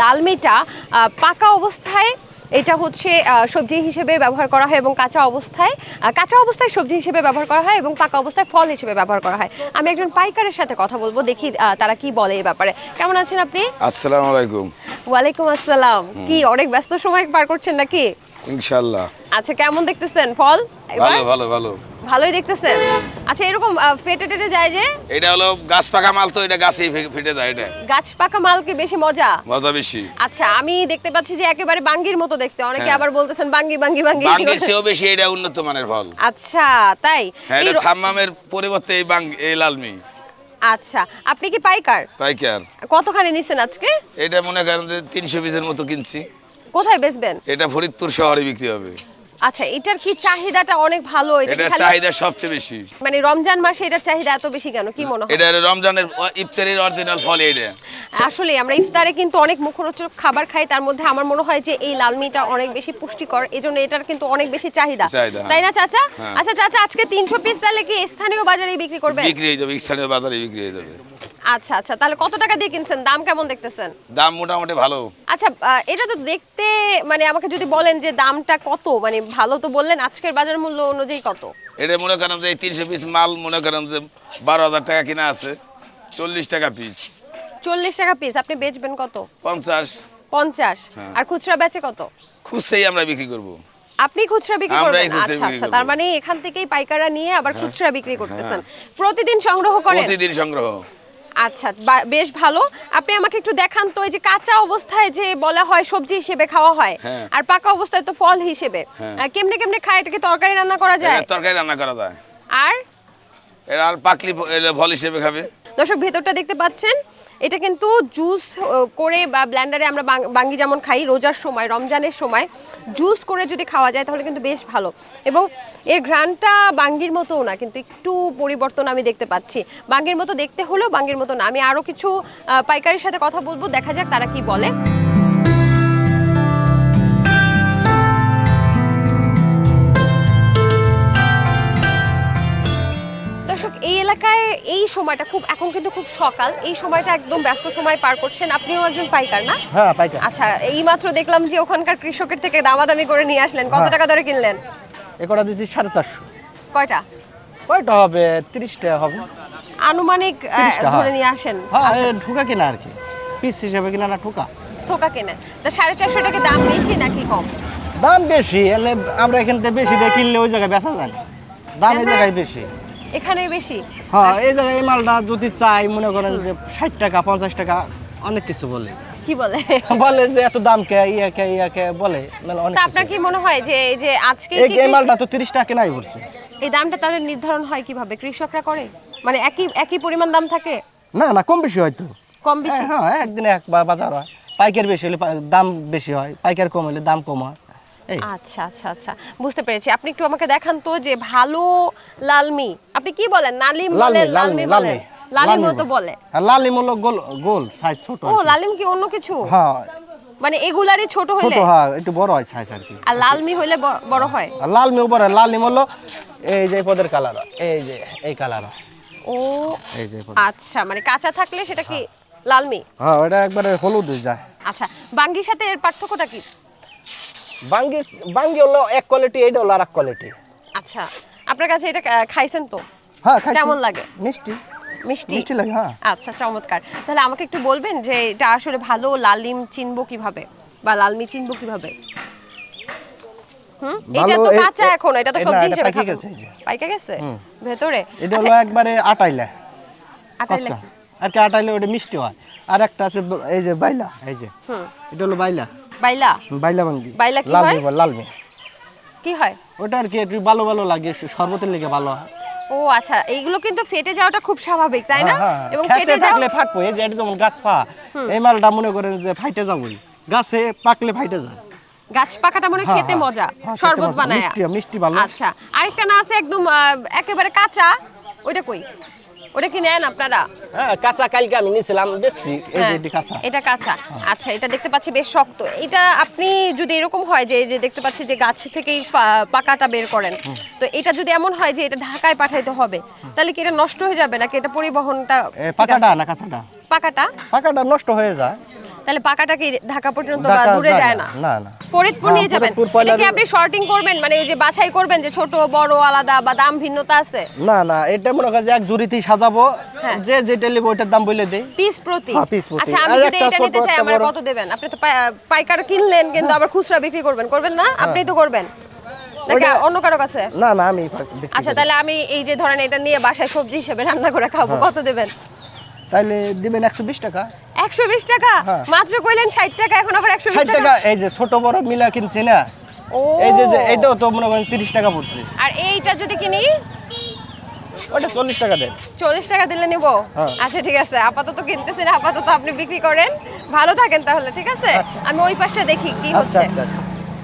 লালমিটা পাকা অবস্থায় এটা হচ্ছে সবজি হিসেবে ব্যবহার করা হয় এবং কাঁচা অবস্থায় কাঁচা অবস্থায় সবজি হিসেবে ব্যবহার করা হয় এবং পাকা অবস্থায় ফল হিসেবে ব্যবহার করা হয়। আমি একজন পাইকারের সাথে কথা বলব দেখি তারা কি বলে এই ব্যাপারে। কেমন আছেন আপনি? আসসালামু আলাইকুম। ওয়ালাইকুম আসসালাম। কি অনেক ব্যস্ত সময় পার করছেন নাকি? ইনশাল্লাহ আচ্ছা কেমন দেখতেছেন ফল? ভালো ভালো ভালো। ভালোই দেখতেছেন। আচ্ছা এরকম ফেটে টেটে যায় যে? এটা হলো গাছ পাকা মাল তো এটা গাছেই ফেটে যায় এটা। গাছ পাকা মাল কি বেশি মজা? মজা বেশি। আচ্ছা আমি দেখতে পাচ্ছি যে একেবারে বাঙ্গির মতো দেখতে। অনেকে হ্যাঁ। আবার বলতেছেন বাঙ্গি বাঙ্গি বাঙ্গি। বাঙ্গের চেয়েও বেশি এটা উন্নত মানের ফল। আচ্ছা তাই? হ্যাঁ এটা সাম্মামের পরিবর্তে এই বাং এই লালমি আচ্ছা আপনি কি পাইকার? পাইকার। কতখানি নিছেন আজকে? এটা মনে করেন যে তিনশো পিসের মতো কিনছি। কোথায় বেচবেন? এটা ফরিদপুর শহরে বিক্রি হবে। আচ্ছা এটার কি চাহিদাটা অনেক ভালো? এটা এটার চাহিদা সবচেয়ে বেশি। মানে রমজান মাসে এটার চাহিদা এত বেশি কেন? কি মনে হয়? এটা রমজানের ইফতারের অরিজিনাল ফল এটা আসলে আমরা ইফতারে কিন্তু অনেক মুখরোচক খাবার খাই তার মধ্যে আমার মনে হয় যে এই লাল মিটা অনেক বেশি পুষ্টিকর এজন্য এটার কিন্তু অনেক বেশি চাহিদা। তাই না চাচা? হ্যাঁ। আচ্ছা চাচা আজকে তিনশো পিস তাহলে কি স্থানীয় বাজারে বিক্রি করবেন? বিক্রি হয়ে যাবে স্থানীয় বাজারে বিক্রি হয়ে যাবে। আচ্ছা আচ্ছা। তাহলে কত টাকা দিয়ে কিনছেন? দাম কেমন দেখতেছেন? দাম মোটামুটি ভালো। আচ্ছা এটা তো দেখতে মানে আমাকে যদি বলেন যে দামটা কত মানে ভালো তো বললেন আজকের বাজার মূল্য অনুযায়ী কত? এটা মনে করেন যে তিনশো পিস মাল মনে করেন যে বারো হাজার টাকা কিনা আছে চল্লিশ টাকা পিস চল্লিশ টাকা পিস আপনি বেচবেন কত? পঞ্চাশ। পঞ্চাশ। হ্যাঁ। আর খুচরা বেচে কত? খুচরাই আমরা বিক্রি করব। আপনি খুচরা বিক্রি করবেন? আচ্ছা আচ্ছা। তার মানে এখান থেকেই পাইকাররা নিয়ে আবার খুচরা বিক্রি করতেছেন। প্রতিদিন সংগ্রহ করেন? প্রতিদিন সংগ্রহ। আচ্ছা বেশ ভালো। আপনি আমাকে একটু দেখান তো এই যে কাঁচা অবস্থায় যে বলা হয় সবজি হিসেবে খাওয়া হয় হ্যাঁ। আর পাকা অবস্থায় তো ফল হিসেবে হ্যাঁ। কেমনে কেমনে খায়? এটাকে তরকারি রান্না করা যায়? তরকারি রান্না করা যায়। আর? এর আর পাকলি ফল হিসেবে খাবে। দর্শক, ভেতরটা দেখতে পাচ্ছেন, এটা কিন্তু জুস করে বা ব্ল্যান্ডারে আমরা বাঙ্গি যেমন খাই, রোজার সময়, রমজানের সময় জুস করে যদি খাওয়া যায় তাহলে কিন্তু বেশ ভালো। এবং এর ঘ্রাণটা বাঙ্গির মতোও না, কিন্তু একটু পরিবর্তন আমি দেখতে পাচ্ছি। বাঙ্গির মতো দেখতে হলেও বাঙ্গির মতো না। আমি আরও কিছু পাইকারির সাথে কথা বলব, দেখা যাক তারা কি বলে। এই সময়টা খুব এখন কিন্তু খুব সকাল। এই সময়টা একদম ব্যস্ত সময় পার করছেন। আপনিও একজন পাইকার না? হ্যাঁ পাইকার। আচ্ছা এই মাত্র দেখলাম যে ওখানকার কৃষকের থেকে দামাদামি করে নিয়ে আসলেন। কত হ্যাঁ। টাকা ধরে কিনলেন? এ কটা দিচ্ছি সাড়ে চারশো। কয়টা? কয়টা হবে? তিরিশ টাকা হবে। আনুমানিক ধরে হ্যাঁ। নিয়ে আসেন। হ্যাঁ আচ্ছা, ঠুকা কিনা আর কি। পিস হিসাবে কিনা না ঠুকা। থোকা কেনেন। তা সাড়ে চারশো টাকা দাম বেশি নাকি কম? দাম বেশি এলে আমরা এখান থেকে বেশি দিয়ে কিনলে ওই জায়গায় বেচা যায় দাম এই জায়গায় বেশি। এখানে বেশি? হ্যাঁ এই জায়গায় এই মালটা যদি চাই মনে করেন যে ষাট টাকা পঞ্চাশ টাকা অনেক কিছু বলে। কি বলে? বলে যে এত দাম কে ইয়া কে ইয়া কে বলে। মানে অনেক তা আপনার কি মনে হয় যে এই যে আজকে এই কি এই মালটা তো তিরিশ টাকা কেনাই পড়ছে। এই দামটা তাহলে নির্ধারণ হয় কীভাবে? কৃষকরা করে? মানে একই একই পরিমাণ দাম থাকে? না না কম বেশি হয়তো কম বেশি? হ্যাঁ হ্যাঁ, একদিনে এক বাজার হয়। পাইকার বেশি হলে দাম বেশি হয়। পাইকার কম হলে দাম কম হয়। আচ্ছা আচ্ছা আচ্ছা। বুঝতে পেরেছি। আপনি একটু আমাকে দেখান তো যে ভালো লালমি। আপনি কি বলেন? নালিম বলেন লালমি লালমি লালমি বলেন লালিমও তো বলে। হ্যাঁ, লালিম হলো গোল গোল সাইজ ছোট ও লালিম কি অন্য কিছু? হ্যাঁ। মানে এগুলারই ছোট হইলে? ছোট হ্যাঁ একটু বড় হয় সাইজ আর কি। আর লালমি হইলে বড় হয়? আর লাল মি উপরে লাল নিম হলো এই যে পদের কালার এই যে এই কালার ও। এই যে আচ্ছা মানে কাঁচা থাকলে সেটা কি লালমি? হ্যাঁ ওটা একবারে হলুদ হয়ে যায়। আচ্ছা বাঙ্গির সাথে এর পার্থক্যটা কি? বাঙ্গি বাঙ্গি হলো এক কোয়ালিটি এইটা হলো আর এক কোয়ালিটি আচ্ছা আপনার কাছে এটা খাইছেন তো? হ্যাঁ খাইছি। কেমন লাগে? মিষ্টি। মিষ্টি? মিষ্টি লাগে হ্যাঁ। আচ্ছা চমৎকার। তাহলে আমাকে একটু বলবেন যে এটা আসলে ভালো লালিম চিনবো কীভাবে? বা লালমি চিনবো কীভাবে? হুম? এটা তো কাঁচা এখন এটা তো এ সবজি হিসেবে পাইকে গেছে এই গেছে? ভেতরে? এটা আচ্ছা, হলো একবারে আটাইলে। আটাইলে। আর কি আটাইলে ওটা মিষ্টি হয়। আর একটা আছে এই যে বাইলা এই যে। হুম। এটা হলো বাইলা। বাইলা? বাইলা বাঙ্গি বাইলা কি লাল হয়? লাল মি কি হয়? ওটা আর কি একটু ভালো ভালো লাগে শরবতের লেগে ভালো হয়। ও আচ্ছা এইগুলো কিন্তু ফেটে যাওয়াটা খুব স্বাভাবিক তাই না? হ্যাঁ, হ্যাঁ। এবং ফেটে যাও থাকলে ফাটবো এই যে এটা যেমন গাছ পা এই মালটা মনে করেন যে ফাইটে যাবই। গাছে পাকলে ফাইটে যায়। গাছ পাকাটা মনে হয় হ্যাঁ, খেতে হ্যাঁ। মজা হ্যাঁ, শরবত বানায়। মিষ্টি, মিষ্টি ভালো। আচ্ছা আরেকটা না আছে একদম একেবারে কাঁচা ওইটা কই? ওটা কি নেন আপনারা? হ্যাঁ কাঁচা কালকে আমি নিয়েছিলাম বেশি এই যে এটা কাঁচা। এটা কাঁচা। আচ্ছা এটা দেখতে পাচ্ছি বেশ শক্ত। এটা আপনি যদি এরকম হয় যে এই যে দেখতে পাচ্ছি যে গাছ থেকেই পাকাটা বের করেন তো এটা যদি এমন হয় যে এটা ঢাকায় পাঠাইতে হবে তাহলে কি এটা নষ্ট হয়ে যাবে নাকি এটা পরিবহনটা পাকাটা না কাঁচাটা? পাকাটা? পাকাটা নষ্ট হয়ে যায়। তাহলে পাকাটা কি ঢাকা পর্যন্ত বা দূরে যায় না। না না। ফরিদপুর হ্যাঁ, নিয়ে যাবেন। এটা কি আপনি শর্টিং করবেন? মানে এই যে বাছাই করবেন যে ছোট বড় আলাদা বা দাম ভিন্নতা আছে? না না এটা মনে করেন যে এক জুড়িতেই সাজাবো। হ্যাঁ। যে যেটা নেব ওইটার দাম বলে দেই। পিস প্রতি? হ্যাঁ, piece প্রতি। আচ্ছা আমি যদি এটা নিতে চাই আমার হ্যাঁ। কত দেবেন? আপনি তো পাইকার কিনলেন কিন্তু আবার খুচরা বিক্রি করবেন। করবেন না? আপনি তো করবেন। অন্য কারও কাছে? না না আমি আচ্ছা তাহলে আমি এই যে ধরেন এটা নিয়ে বাসায় সবজি হিসেবে রান্না করে খাব হ্যাঁ। কত দেবেন? তাহলে দিবেন একশো বিশ টাকা। একশো বিশ টাকা? হ্যাঁ। মাত্র কইলেন ষাট টাকা এখন আবার একশো ষাট বিশ টাকা এই যে ছোট বড় মিলা কিনছে না? এই যে যে এটাও তো মনে করেন তিরিশ টাকা পড়ছে। আর এইটা যদি কিনি? ওটা চল্লিশ টাকা দেন। চল্লিশ টাকা দিলে নিব? হ্যাঁ। আচ্ছা ঠিক আছে। আপাতত কিনতেছেন আপাতত আপনি বিক্রি করেন। ভালো থাকেন তাহলে ঠিক আছে? আমি ওই পাশে দেখি কি আচ্ছা হচ্ছে। আচ্ছা আচ্ছা।